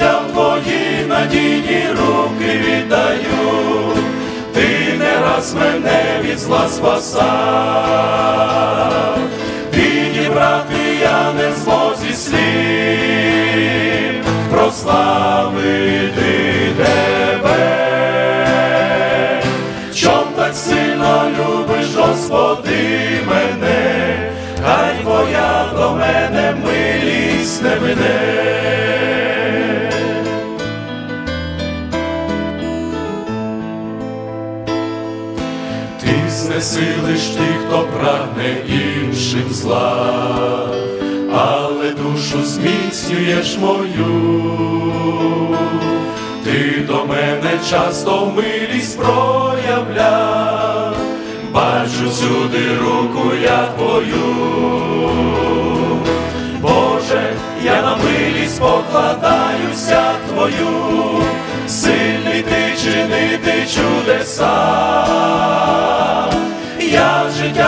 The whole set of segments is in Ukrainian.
я твої надійні руки віддаю, ти не раз мене від зла спасав, підібрати я не змозі слів, прославити тебе. Чом так сильно любиш, Господи, мене, хай твоя до мене милість не мене. Ти знесилиш тих, хто прагне іншим зла, але душу зміцнюєш мою. Ти до мене часто милість проявляв, бачу всюди руку я твою. Боже, я на милість покладаюся твою, сильний ти чинити чудеса,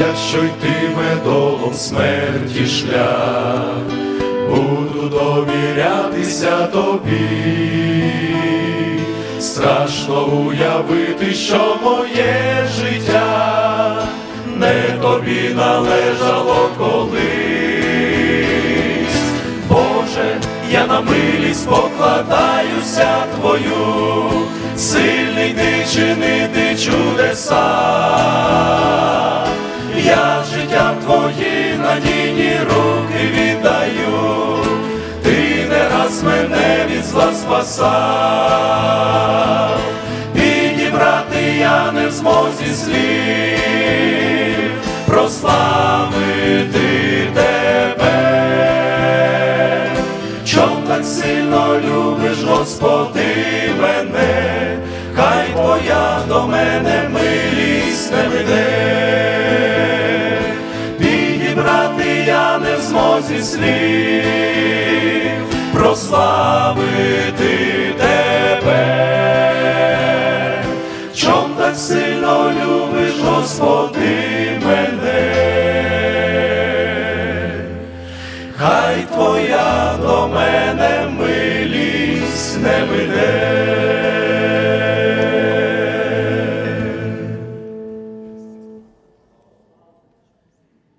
Якщо йтиме долом смерті шлях, буду довірятися тобі, страшно уявити, що моє життя не тобі належало колись. Боже, я на милість покладаюся твою, сильний ти чинити чудеса, я життя в твої надійні руки віддаю, ти не раз мене від зла спасав, підібрати я не в змозі слів, підібрати я не в змозі слів, прославити тебе. Чом так сильно любиш, Господи, мене.